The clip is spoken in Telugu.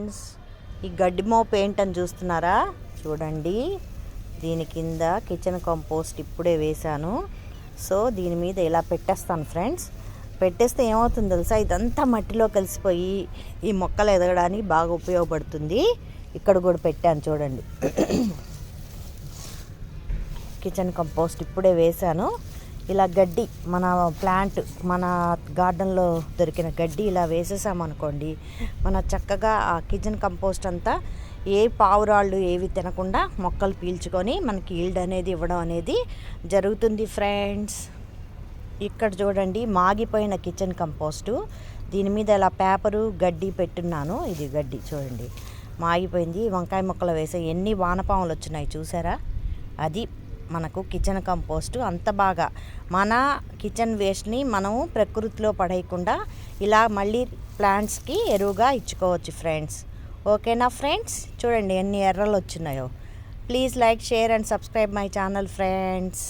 ఫ్రెండ్స్ ఈ గడ్డి మోపు ఏంటని చూస్తున్నారా? చూడండి. దీని కింద కిచెన్ కంపోస్ట్ ఇప్పుడే వేశాను. సో దీని మీద ఇలా పెట్టేస్తాను ఫ్రెండ్స్. పెట్టేస్తే ఏమవుతుంది తెలుసా? ఇదంతా మట్టిలో కలిసిపోయి ఈ మొక్కలు ఎదగడానికి బాగా ఉపయోగపడుతుంది. ఇక్కడ కూడా పెట్టాను చూడండి. కిచెన్ కంపోస్ట్ ఇప్పుడే వేశాను. ఇలా గడ్డి మన ప్లాంట్ మన గార్డెన్లో దొరికిన గడ్డి ఇలా వేసేసామనుకోండి మన చక్కగా ఆ కిచెన్ కంపోస్ట్ అంతా ఏ పావురాళ్ళు ఏవి తినకుండా మొక్కలు పీల్చుకొని మనకి ఈల్డ్ అనేది ఇవ్వడం అనేది జరుగుతుంది ఫ్రెండ్స్ ఇక్కడ చూడండి మాగిపోయిన కిచెన్ కంపోస్టు దీని మీద ఇలా పేపరు గడ్డి పెట్టున్నాను. ఇది గడ్డి చూడండి మాగిపోయింది. వంకాయ మొక్కలు వేసే ఎన్ని వానపాములు వచ్చినాయి చూసారా? అది మనకు కిచెన్ కంపోస్ట్ అంత బాగా. మన కిచెన్ వేస్ట్ని మనము ప్రకృతిలో పడేయకుండా ఇలా మళ్ళీ ప్లాంట్స్కి ఎరువుగా ఇచ్చుకోవచ్చు ఫ్రెండ్స్ ఓకేనా ఫ్రెండ్స్ చూడండి ఎన్ని ఎర్రలు వచ్చినాయో. Please like share and subscribe my channel friends